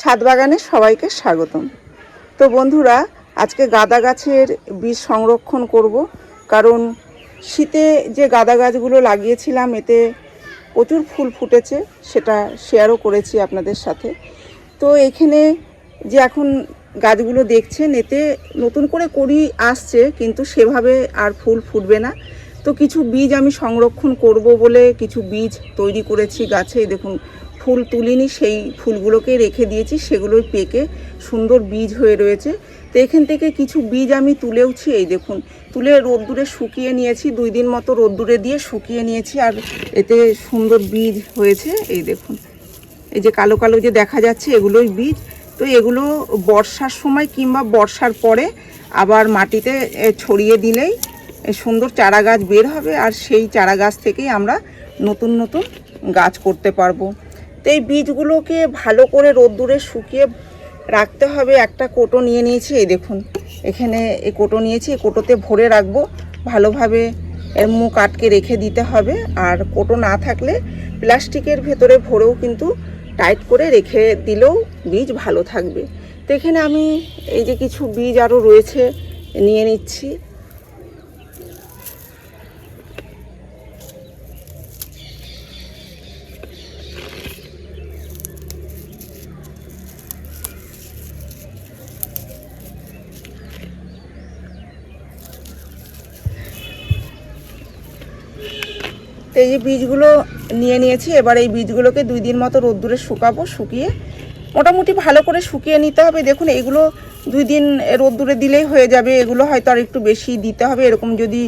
ছাদ বাগানে সবাইকে স্বাগতম। তো বন্ধুরা, আজকে গাঁদা গাছের বীজ সংরক্ষণ করব, কারণ শীতে যে গাঁদা গাছগুলো লাগিয়েছিলাম, এতে প্রচুর ফুল ফুটেছে, সেটা শেয়ারও করেছি আপনাদের সাথে। তো এখানে যে এখন গাছগুলো দেখছেন, এতে নতুন করে করি আসছে, কিন্তু সেভাবে আর ফুল ফুটবে না। তো কিছু বীজ আমি সংরক্ষণ করব বলে কিছু বীজ তৈরি করেছি গাছে, দেখুন ফুল তুলিনি, সেই ফুলগুলোকে রেখে দিয়েছি, সেগুলোই পেকে সুন্দর বীজ হয়ে রয়েছে। তো এখান থেকে কিছু বীজ আমি তুলেওছি, এই দেখুন, তুলে রোদ্দুরে শুকিয়ে নিয়েছি, দুই দিন মতো রোদ্দুরে দিয়ে শুকিয়ে নিয়েছি, আর এতে সুন্দর বীজ হয়েছে, এই দেখুন। এই যে কালো কালো যে দেখা যাচ্ছে, এগুলোই বীজ। তো এগুলো বর্ষার সময় কিংবা বর্ষার পরে আবার মাটিতে ছড়িয়ে দিলেই সুন্দর চারা গাছ বের হবে, আর সেই চারা গাছ থেকেই আমরা নতুন নতুন গাছ করতে পারব। তো এই বীজগুলোকে ভালো করে রোদ্দুরে শুকিয়ে রাখতে হবে। একটা কোটো নিয়ে নিয়েছি, এই দেখুন। এখানে এই কোটো নিয়েছি এই কোটোতে ভরে রাখব। ভালোভাবে এর মুখ আটকে রেখে দিতে হবে। আর কোটো না থাকলে প্লাস্টিকের ভেতরে ভরেও কিন্তু টাইট করে রেখে দিলেও বীজ ভালো থাকবে। তো এখানে আমি এই যে কিছু বীজ আরও রয়েছে, নিয়ে নিচ্ছি। তো এই যে বীজগুলো নিয়ে নিয়েছি, এবার এই বীজগুলোকে দুই দিন মতো রোদ্দুরে শুকাবো, শুকিয়ে মোটামুটি ভালো করে শুকিয়ে নিতে হবে। দেখুন, এগুলো দুই দিন রোদ্দুরে দিলেই হয়ে যাবে, এগুলো হয়তো আর একটু বেশি দিতে হবে। এরকম যদি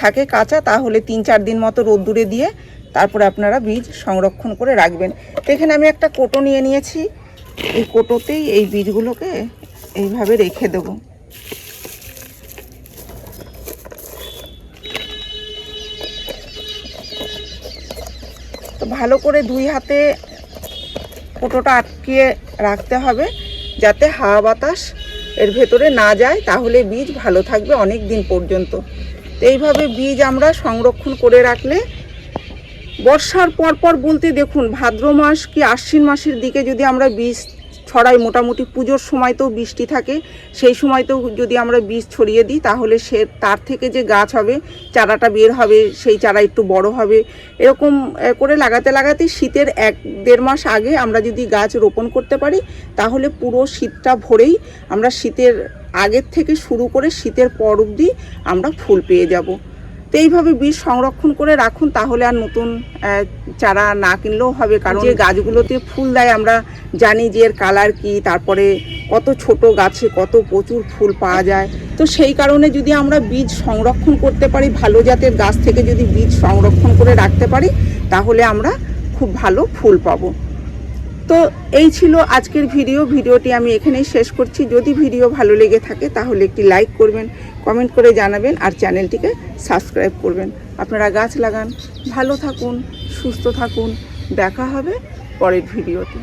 থাকে কাঁচা, তাহলে তিন চার দিন মতো রোদ্দুরে দিয়ে তারপরে আপনারা বীজ সংরক্ষণ করে রাখবেন। এখানে আমি একটা কোটো নিয়ে নিয়েছি। এই কোটোতেই এই বীজগুলোকে এইভাবে রেখে দেবো। তো ভালো করে দুই হাতে কোটোটা আটকিয়ে রাখতে হবে যাতে হাওয়া বাতাস এর ভেতরে না যায়, তাহলে বীজ ভালো থাকবে অনেক দিন পর্যন্ত। তো এইভাবে বীজ আমরা সংরক্ষণ করে রাখলে বর্ষার পরপর পর বলতে দেখুন, ভাদ্র মাস কি আশ্বিন মাসের দিকে যদি আমরা বীজ ছড়াই মোটামুটি পুজোর সময়তেও বৃষ্টি থাকে। সেই সময়তেও যদি আমরা বীজ ছড়িয়ে দিই, তাহলে সে তার থেকে যে গাছ হবে, চারাটা বের হবে, সেই চারা একটু বড় হবে। এরকম করে লাগাতে লাগাতে শীতের এক দেড় মাস আগে আমরা যদি গাছ রোপণ করতে পারি, তাহলে পুরো শীতটা ভরেই আমরা শীতের আগের থেকে শুরু করে শীতের পর অবধি আমরা ফুল পেয়ে যাব। তো এইভাবে বীজ সংরক্ষণ করে রাখুন তাহলে আর নতুন চারা না কিনলেও হবে। কারণ যে গাছগুলোতে ফুল দেয় আমরা জানি যে এর কালার কি তারপরে কত ছোট গাছে কত প্রচুর ফুল পাওয়া যায়। তো সেই কারণে যদি আমরা বীজ সংরক্ষণ করতে পারি ভালো জাতের গাছ থেকে যদি বীজ সংরক্ষণ করে রাখতে পারি তাহলে আমরা খুব ভালো ফুল পাবো। তো এই ছিল আজকের ভিডিও। ভিডিওটি আমি এখানেই শেষ করছি। যদি ভিডিও ভালো লেগে থাকে তাহলে একটি লাইক করবেন, কমেন্ট করে জানাবেন আর চ্যানেলটিকে সাবস্ক্রাইব করবেন। আপনারা গাছ লাগান, ভালো থাকুন, সুস্থ থাকুন। দেখা হবে পরের ভিডিওতে।